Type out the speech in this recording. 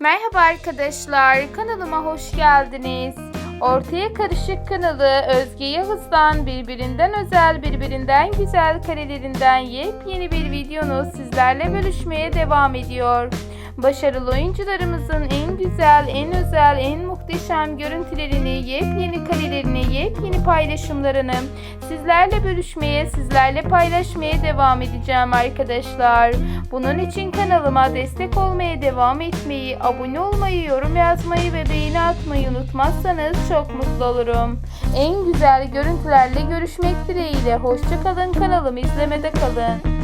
Merhaba arkadaşlar, kanalıma hoş geldiniz. Ortaya Karışık kanalı Özge Yağız'dan birbirinden özel, birbirinden güzel karelerinden yepyeni bir videonu sizlerle bölüşmeye devam ediyor. Başarılı oyuncularımızın en güzel, en özel, en muhteşem görüntülerini, yepyeni karelerini, yepyeni paylaşımlarını sizlerle bölüşmeye, sizlerle paylaşmaya devam edeceğim arkadaşlar. Bunun için kanalıma destek olmaya devam etmeyi, abone olmayı, yorum yazmayı ve beğeni atmayı unutmazsanız çok mutlu olurum. En güzel görüntülerle görüşmek dileğiyle. Hoşçakalın kanalımı izlemede kalın.